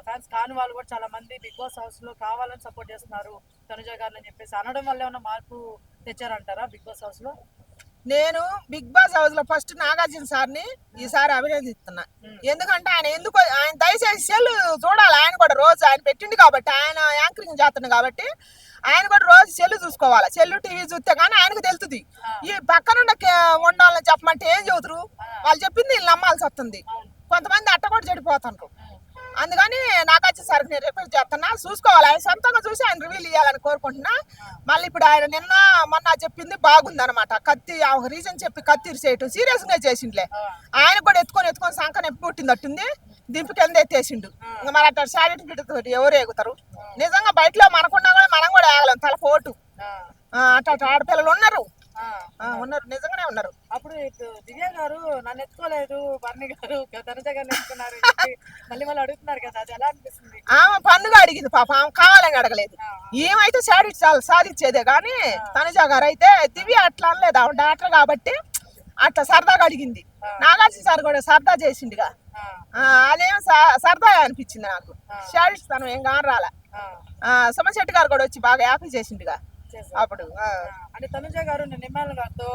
Fans కాని వాళ్ళు కూడా చాలా మంది బిగ్ బాస్ హౌస్లో కావాలని సపోర్ట్ చేస్తున్నారు. తనుజ గారిని అని చెప్పేసి అనడం వల్ల ఏమైనా మార్పు తెచ్చారంటారా బిగ్ బాస్ హౌస్లో? నేను బిగ్ బాస్ హౌస్లో ఫస్ట్ నాగార్జున సార్ని ఈసారి అభినందిస్తున్నా. ఎందుకంటే ఆయన ఎందుకు ఆయన దయచేసి సెల్ చూడాలి. ఆయన కూడా రోజు ఆయన పెట్టిండు కాబట్టి ఆయన యాంకరింగ్ చేస్తుండు కాబట్టి ఆయన కూడా రోజు సెల్ చూసుకోవాలి. సెల్ టీవీ చూస్తే కానీ ఆయనకు తెలుస్తుంది. ఈ పక్కనున్న కే- ఉండాలని చెప్పమంటే ఏం చెబుతారు వాళ్ళు చెప్పింది వీళ్ళు నమ్మాల్సి వస్తుంది. కొంతమంది అట్ట కూడా చెడిపోతుండ్రు. అందుకని నాగార్జున సార్కి నేను రిక్వెస్ట్ చేస్తున్నా. చూసుకోవాలి. ఆయన సొంతంగా చూసి ఆయన రివీల్ ఇవ్వాలని కోరుకుంటున్నా. మళ్ళీ ఇప్పుడు ఆయన నిన్న మొన్న చెప్పింది బాగుంది అనమాట కత్తి ఆ ఒక రీజన్ చెప్పి కత్తి చేయటం సీరియస్గా చేసిండ్లే ఆయన కూడా ఎత్తుకొని ఎత్తుకొని సంఖ నొప్పి పుట్టిందట్టుంది. దింపి కింద ఎత్తేసిండు. ఇంకా మరి అట్లా తోటి ఎవరు ఎగుతారు నిజంగా బయటలో మనకున్నా కూడా మనం కూడా ఆగలేం తల పోటు. అట్ట ఆడపిల్లలు ఉన్నారు. ఉన్నారు. నిజంగానే ఉన్నారు. అప్పుడు దివ్య గారు నన్ను ఎత్తుకోలేదు బర్ణి గారు తనుజ గారిని ఎత్తుకున్నారు మళ్ళీ వాళ్ళు అడుగుతున్నారు కదా అది ఎలా అనిపిస్తుంది? ఆమె పన్నుగా అడిగింది పాప ఆమె కావాలని అడగలేదు. ఏమైతే సాధించాలి సాధించేదే కానీ తనుజ గారు అయితే దివ్య అట్లా అనలేదు ఆమె డాక్టర్ కాబట్టి అట్లా సరదాగా అడిగింది. నాగార్జున సార్ కూడా సరదా చేసిండుగా. అదేం సరదా అనిపించింది నాకు. షాడిస్ట్ తనం ఏం కాని రాలే సుమన్ గారు కూడా వచ్చి బాగా యాపీ చేసిండుగా. అప్పుడు ఆ. ఆ, అంటే తనుజ గారు నేను నిమ్మాల గారితో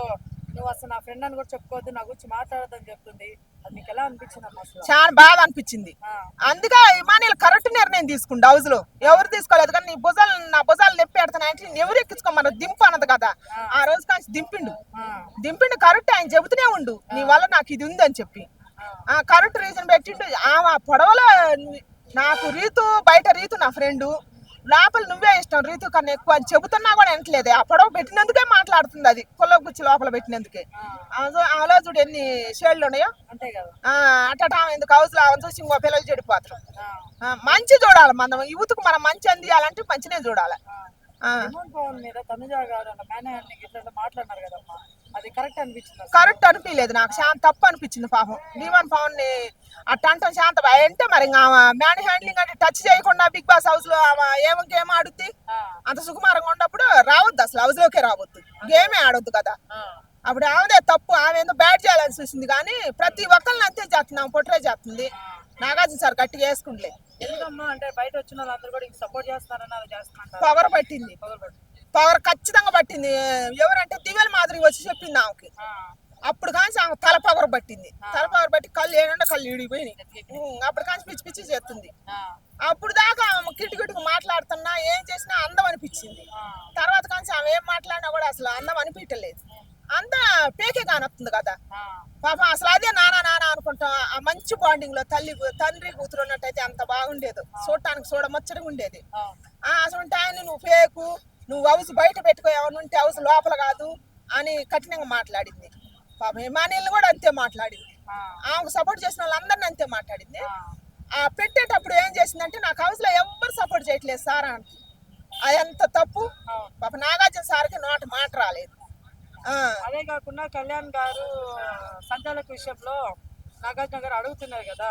నువ్వు అసలు నా ఫ్రెండ్ అని కూడా చెప్పుకోవద్దు నా గురించి మాట్లాడదని చెప్తుంది. అది మీకు ఎలా అనిపించింది అసలు? చాలా బాగా అనిపించింది. ఆ, అందుకే ఇమానియల్ కరెక్ట్ నిర్ణయం తీసుకుండు హౌస్లో. ఎవరు తీసుకోలేదు కానీ నీ భుజాలు నా భుజాలు నొప్పి పెడతాను అంటే ఎవరు ఎక్కించుకోమన్నారు? దింపు అన్నది కదా. ఆ. రోజు కాంచి దింపిండు. ఆ, దింపిండు కరెక్ట్ ఆయన చెబుతూనే ఉండు. నీ వల్ల నాకు ఇది ఉంది అని చెప్పి. ఆ. కరెక్ట్ రీజన్ పెట్టిండు. ఆమె పొడవలో నాకు రీతు బయట రీతు నా ఫ్రెండ్ లోపల నువ్వే ఇష్టం రీతు కన్నా ఎక్కువ అని చెబుతున్నా కూడా వినట్లేదు. ఆ పొడవ పెట్టినందుకే మాట్లాడుతుంది అది పొల్ల గుచ్చి లోపల పెట్టినందుకే. ఆమెలో చూడు ఎన్ని షేడ్లు ఉన్నాయో. ఆమె ఎందుకు హౌస్లో చూసి ఇంకో పిల్లలు చెడిపోతారు. మంచి చూడాలి మనం. యూత్కు మనం మంచి అందియాలంటే మంచినే చూడాలి. మీద తనుజ గారు మాట్లాడినారు కదమ్మా. కరెక్ట్ అనిపించలేదు నాకు. శాంత తప్పు అనిపించింది పాపం. భీమన్ పవన్ని అట్ట అంటాం శాంత అంటే మరి మ్యాన్ హ్యాండ్లింగ్ అంటే టచ్ చేయకుండా బిగ్ బాస్ హౌస్లో ఏమో గేమ్ ఆడుద్ది? అంత సుకుమారంగా ఉన్నప్పుడు రావద్దు అసలు హౌస్ లోకే రావద్దు. గేమే ఆడొద్దు కదా. అప్పుడు ఆమెదే తప్పు. ఆమె ఏందో బ్యాట్ చేయాలని చూసింది కానీ ప్రతి ఒక్కరిని అంతే చేస్తుంది. ఆమె పొట్రే చేస్తుంది. నాగార్జున సార్ గట్టిగా వేసుకుంటలే ఎందుకమ్మా? అంటే బయట వచ్చిన వాళ్ళందరూ కూడా సపోర్ట్ చేస్తారని చేస్తున్నారు పవర్ పట్టింది పవర్ ఖచ్చితంగా పట్టింది. ఎవరంటే దివ్యల మాదిరి వచ్చి చెప్పింది ఆమెకి. అప్పుడు కాంచి ఆమె తల పవర్ పట్టింది. తల పవర్ పట్టి కళ్ళు ఏంటంటే కళ్ళు ఇడిగిపోయినాయి ఉం, అప్పుడు కాంచి పిచ్చి పిచ్చి చేస్తుంది. అప్పుడు దాకా ఆమె కిటి కిటుకు మాట్లాడుతున్నా ఏం చేసినా అందం అనిపించింది. తర్వాత కాంచి ఆమె ఏం మాట్లాడినా కూడా అసలు అందం అనిపించలేదు. అంతా పేకే కానొస్తుంది కదా. పాపం అసలు అదే నానా నానా అనుకుంటాం ఆ మంచి బాండింగ్లో తల్లి తండ్రి కూతురు ఉన్నట్టయితే అంత బాగుండేది. చూడటానికి చూడ ముచ్చటగా ఉండేది. ఆ, అసలు ఆయన నువ్వు ఫేకు నువ్వు హౌస్ బయట పెట్టుకో ఉంటే హౌస్ లోపల కాదు అని కఠినంగా మాట్లాడింది. పాపం ఇమానియల్ని కూడా అంతే మాట్లాడింది. ఆమెకు సపోర్ట్ చేసిన వాళ్ళందరినీ అంతే మాట్లాడింది. ఆ. పెట్టేటప్పుడు ఏం చేసిందంటే నాకు హౌస్లో ఎవ్వరు సపోర్ట్ చేయట్లేదు సార్ అంట అది. ఎంత తప్పు. పాప నాగార్జున సార్కి నోట మాట రాలేదు. అదే కాకుండా కళ్యాణ్ గారు సంచాలక విషయంలో నాగార్జున గారు అడుగుతున్నారు కదా.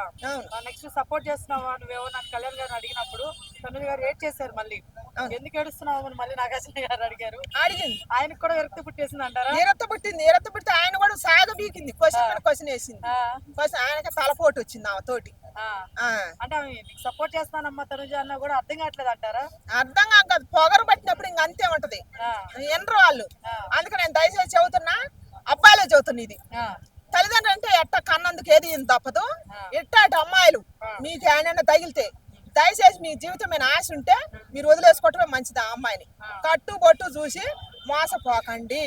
నెక్స్ట్ సపోర్ట్ చేస్తున్నావా నువ్వేమో నాకు కళ్యాణ్ గారిని అడిగినప్పుడు తమిళ గారు ఏడ్ చేశారు మళ్ళీ. ఎందుకు ఏడుస్తున్నావు అని మళ్ళీ నాగార్జున గారు అడిగారు. అడిగింది. ఆయనకు కూడా విరక్తి పుట్టేసింది అంటారా? ఈరత్త పుట్టింది ఈరత్త పుడితే ఆయన కూడా సాగ బీకింది. క్వశ్చన్ క్వశ్చన్ వేసింది. క్వశ్చన్ ఆయనకి తలపోటు వచ్చింది ఆమె తోటి. అంటే సపోర్ట్ చేస్తానమ్మా తనుజ అన్న కూడా అర్థం కావట్లేదు అంటారా? అర్థం కాక పొగరు పట్టినప్పుడు ఇంక అంతే ఉంటది. ఎనరు వాళ్ళు. అందుకే నేను దయచేసి చెబుతున్నా అబ్బాయిలే చెబుతున్నా ఇది. తల్లిదండ్రులు అంటే ఎట్ట కన్నందుకు ఏది తప్పదు? ఎట్టాటి అమ్మాయిలు మీకు ఆయన తగిలితే దయచేసి మీ జీవితం మీద ఆశ ఉంటే మీరు వదిలేసుకోవటమే మంచిది ఆ అమ్మాయిని. కట్టు బొట్టు చూసి మోసపోకండి.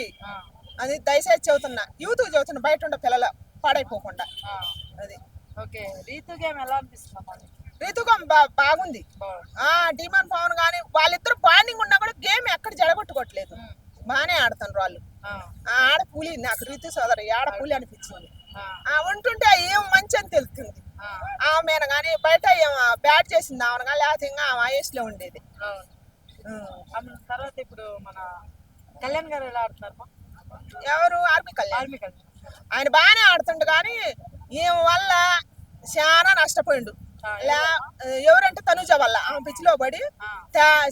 అది దయచేసి చెబుతున్నా. యూత్ చెబుతున్నా బయట ఉండే పిల్లలు పాడైపోకుండా. అది. ఓకే. రీతు గేమ్ ఎలా అనిపిస్తుందమ్మా నీకు? రీతుకం బా బాగుంది. డిమాండ్ పవన్ కానీ వాళ్ళిద్దరు బాండింగ్ ఉన్నా కూడా గేమ్ ఎక్కడ జడగొట్టుకోవట్లేదు. బాగానే ఆడుతున్నారు వాళ్ళు. ఆడ పులి నాకు రీతు సోదరు ఆడ పులి అనిపించింది. ఉంటుంటే ఏం మంచి అని తెలుస్తుంది. ఆ, ఆమె కానీ బయట ఏం బ్యాట్ చేసింది ఆమె కానీ లేకపోతే ఇంకా ఆమె వయసులో ఉండేది. తర్వాత ఇప్పుడు మన కళ్యాణ్ గారు ఎలా ఆడుతున్నారు ఎవరు? ఆర్మీ కళ్యాణ్. ఆర్మీ కళ్యాణ్. ఆయన బాగానే ఆడుతుండు కానీ ఈమె వల్ల చాలా నష్టపోయిండు. ఎవరంటే తనుజ వల్ల ఆమె పిచ్చిలో పడి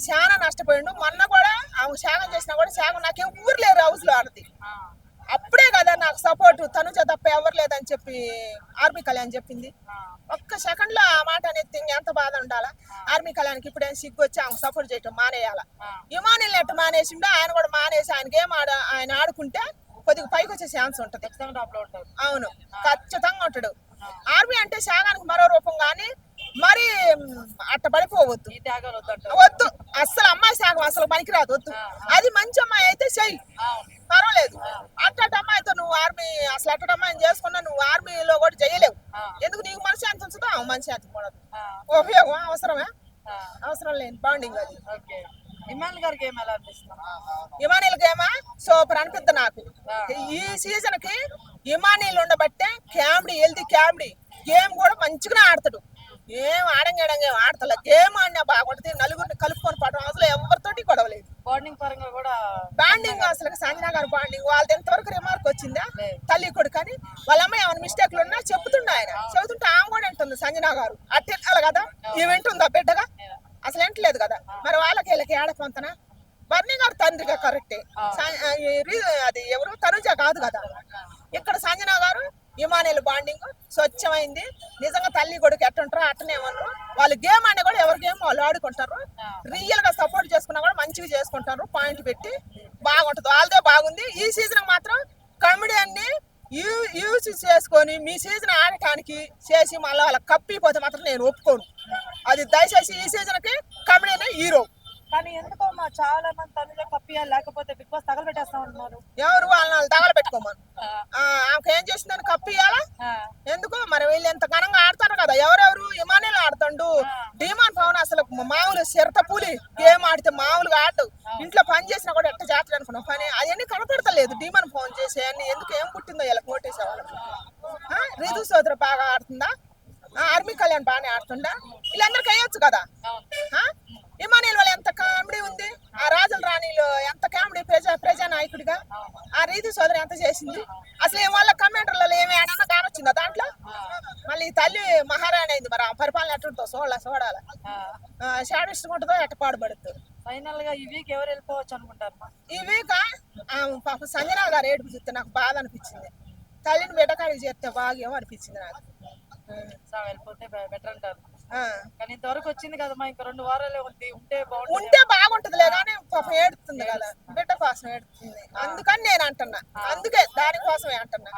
చాలా నష్టపోయిండు. మొన్న కూడా ఆమె శాగం చేసినా కూడా శాగం నాకేం ఊరు లేరు హౌస్లో ఆడది అప్పుడే కదా నాకు సపోర్ట్ తనుజ తప్ప ఎవరు లేదని చెప్పి ఆర్మీ కళ్యాణ్ చెప్పింది. ఒక్క సెకండ్లో ఆ మాట అనేది ఎంత బాధ ఉండాలా? ఆర్మీ కళ్యాణ్కి ఇప్పుడేం సిగ్గు వచ్చి ఆమె సపోర్ట్ చేయటం మానేయాల? ఇమానిల్ ఎట్టు మానేసిండో ఆయన కూడా మానేసి ఆయనకి ఏం ఆడ ఆయన ఆడుకుంటే కొద్దిగా పైకి వచ్చే ఛాన్స్ ఉంటది. అవును ఖచ్చితంగా ఉంటాడు. ఆర్మీ అంటే శాగానికి మరో రూపం కానీ మరి అట్ట పడిపోవద్దు. వద్దు. అస్సలు అమ్మాయి శాగం అసలు పనికిరాదు వద్దు. అది మంచి అమ్మాయి అయితే చెయ్యి. పర్వాలేదు. అట్టటి అమ్మాయితో నువ్వు ఆర్మీ అసలు అట్టటి అమ్మాయిని చేసుకున్నా నువ్వు ఆర్మీలో కూడా చేయలేవు. ఎందుకు నీకు మనసు ఎంత ఉంచుతో ఆమె మనసు ఎంత ఉపయోగం అవసరమే? అవసరం లేని బాండింగ్ అది. ఓకే ఇమాన్ గారికి ఏం ఎలా అనిపిస్తుంది? ఇమానీల గేమా? సూపర్ అనిపిద్ది నాకు. ఈ సీజన్కి ఇమానీలు ఉండబట్టే కామెడీ హెల్తీ కామెడీ గేమ్ కూడా మంచిగానే ఆడతాడు. ఏం ఆడంగేడంగా ఏం ఆడతలే. గేమ్ ఆడినా బాగుంటది. నలుగురిని కలుపుకొని పడడం అసలు ఎవరితోటి గొడవలేదు బాండింగ్ పరంగా కూడా బాండింగ్ అసలు సంజనా గారి బాండింగ్ వాళ్ళది ఎంతవరకు రిమార్క్ వచ్చిందా. తల్లి కొడుకు అని. వాళ్ళ అమ్మాయి ఏమైనా మిస్టేక్లు ఉన్నా చెప్తుండే ఆయన. చెబుతుంటే ఆమె కూడా వింటుంది సంజనా గారు అట్టే వెళ్ళాలి కదా? ఈ వింటుందా బిడ్డగా? అసలు ఎంటలేదు కదా. మరి వాళ్ళకి వీళ్ళకి ఏడ పొంతన బర్నీ గారు తండ్రిగా కరెక్టే. అది ఎవరు? తనుజ కాదు కదా. ఇక్కడ సంజనా గారు ఇమానేలు బాండింగ్ స్వచ్ఛమైంది. నిజంగా తల్లి కొడుకు ఎట్టుంటారో అట్టనే ఉన్నారు. వాళ్ళు గేమ్ అనే కూడా ఎవరి గేమ్ వాళ్ళు ఆడుకుంటారు. రియల్గా సపోర్ట్ చేసుకున్నా కూడా మంచిగా చేసుకుంటారు. పాయింట్ పెట్టి బాగుంటుంది. వాళ్ళదే బాగుంది. ఈ సీజన్ మాత్రం యూజ్ చేసుకొని మీ సీజన్ ఆడటానికి చేసి మళ్ళీ వాళ్ళకి కప్పిపోతే మాత్రం నేను ఒప్పుకోను. అది దయచేసి ఈ సీజన్కి కమెడియన్ హీరో. కానీ ఎందుకో మా చాలా మంది తనుజ కప్పియాలి లేకపోతే బిగ్ బాస్ తగలబెట్టేస్తా ఉంటున్నారు ఎవరు వాళ్ళని వాళ్ళు తగల పెట్టుకోమను ఆమెకు ఏం చేసిందని కప్పియాలా? ఎందుకు మరి వీళ్ళు ఎంత ఘనంగా ఆడతారు కదా. ఎవరెవరు ఇమానేలు ఆడుతుండు డిమాండ్ పవన్ అసలు మామూలు చిరత పూలి గేమ్ ఆడితే మామూలుగా ఆడు ఇంట్లో పని చేసినా కూడా ఎట్ట చేస్తాడు అనుకున్నాం పని అవన్నీ కనపడతలేదు డిమాండ్ ఫోన్ చేసి అన్ని ఎందుకు ఏం పుట్టిందో ఇలా కోటేసే వాళ్ళకి రితు సోదర బాగా ఆడుతుందా? ఆ, ఆర్మీ కళ్యాణ్ బాగానే ఆడుతుందా? వీళ్ళందరికీ వేయొచ్చు కదా? ఇమానియల్ వల్ల ఎంత కామెడీ ఉంది. ఆ రాజుల రాణిలో ఎంత కామెడీ ప్రజా ప్రజా నాయకుడిగా ఆ రీతి సోదరి ఎంత చేసింది. అసలు ఏం వాళ్ళ కమెంటర్లలో ఏమి ఏడన్నా కానొచ్చిందా దాంట్లో? మళ్ళీ తల్లి మహారాణి అయింది మరి ఆ పరిపాలన ఎట్టుంటుందో చూడాల చూడాలి ఆ, షాడిస్ట్ ఉంటుందో ఎట్ట పాడుపడుతుంది ఫైనల్గా ఈ వీక్ ఎవరు వెళ్ళిపోవచ్చు అనుకుంటారు? ఈ వీక్? పాప సంజనా గారు ఏడుపు చూస్తే నాకు బాధ అనిపించింది. తల్లిని బిడ్డకాడికి చేస్తే భాగ్యం అనిపించింది నాకు. వెళ్ళిపోతే బెటర్ అంటారు. ఆ. కానీ ఇంతవరకు వచ్చింది కదమ్మా ఇంకా రెండు వారాలే ఉంది. ఉంటే బాగుంటుంది. ఉంటే బాగుంటదిలే కానీ పాపం ఏడుతుంది కదా. బిడ్డ కోసం ఏడుతుంది. అందుకని నేను అంటున్నా. అందుకే దానికోసమే అంటున్నా.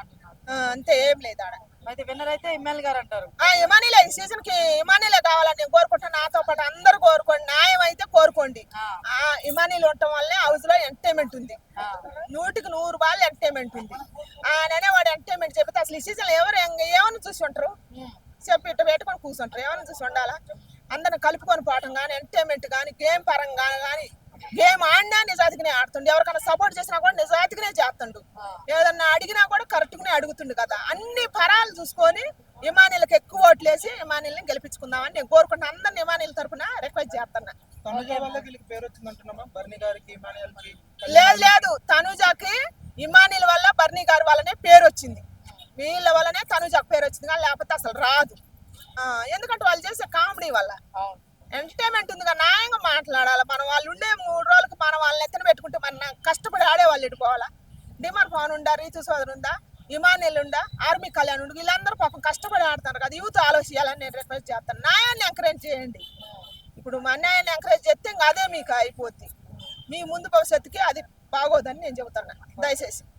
అంతే ఏం లేదు ఆడ. అయితే విన్నర్ అయితే ఎమ్మెల్యే గారు అంటారు. ఆ ఇమానీలే ఈ సీజన్కి ఇమానీలే కావాలని నేను కోరుకుంటున్నా. నాతో పాటు అందరూ కోరుకోండి న్యాయం అయితే కోరుకోండి ఆ, ఆ ఇమానీలు ఉండటం వల్లే హౌస్లో ఎంటర్టైన్మెంట్ ఉంది ఆ, నూటికి నూరు బాల్ ఎంటర్టైన్మెంట్ ఉంది ఆయన వాడు ఎంటర్టైన్మెంట్ చెబితే అసలు ఈ సీజన్ ఎవరు ఎంగ- ఏమని చూసి ఉంటారు ఉమ్, చెప్పి ఇట్ట పెట్టుకొని చూసి ఉండాలా? అందరిని కలుపుకొని పోవటం కానీ ఎంటర్టైన్మెంట్ కానీ గేమ్ పరంగా కానీ గేమ్ ఆడినా నిజాతికినే ఆడుతుండు. ఎవరికైనా సపోర్ట్ చేసినా కూడా నిజాతికినే చేస్తుండు. ఏదన్నా అడిగినా కూడా కరెక్ట్ గానే అడుగుతుండు కదా. అన్ని పరాలు చూసుకొని ఇమానీలకు ఎక్కువ ఓట్లేసి ఇమానీల్ని గెలిపించుకుందామని నేను కోరుకుంటున్నా. అందరిని ఇమానీల తరపున రిక్వెస్ట్ చేస్తున్నా. లేదు లేదు. తనుజాకి ఇమానీల వల్ల బర్నీ గారి వల్లనే పేరు వచ్చింది. వీళ్ళ వల్లనే తనుజాకి పేరు వచ్చింది కానీ లేకపోతే అసలు రాదు. ఎందుకంటే వాళ్ళు చేసే కామెడీ వల్ల. ఎంటర్టైన్మెంట్ ఉంది కదా న్యాయంగా మాట్లాడాలి? మనం వాళ్ళు ఉండే మూడు రోజులకు మనం వాళ్ళని ఎత్తున పెట్టుకుంటే మన కష్టపడి ఆడే వాళ్ళు ఇటుకోవాలా డిమాండ్ పవన్ ఉందా? రీతు సోదరు ఉందా? ఇమానియల్ ఉందా? ఆర్మీ కళ్యాణ్ ఉండు? వీళ్ళందరూ పాపం కష్టపడి ఆడుతున్నారు కదా యూత్ ఆలోచించాలని నేను రిక్వెస్ట్ చేస్తాను. న్యాయాన్ని ఎంకరేజ్ చేయండి. ఇప్పుడు మా అన్యాయాన్ని ఎంకరేజ్ చేస్తే ఇంకా అదే మీకు అయిపోద్ది. మీ ముందు భవిష్యత్తుకి అది బాగోదని నేను చెబుతున్నా. దయచేసి.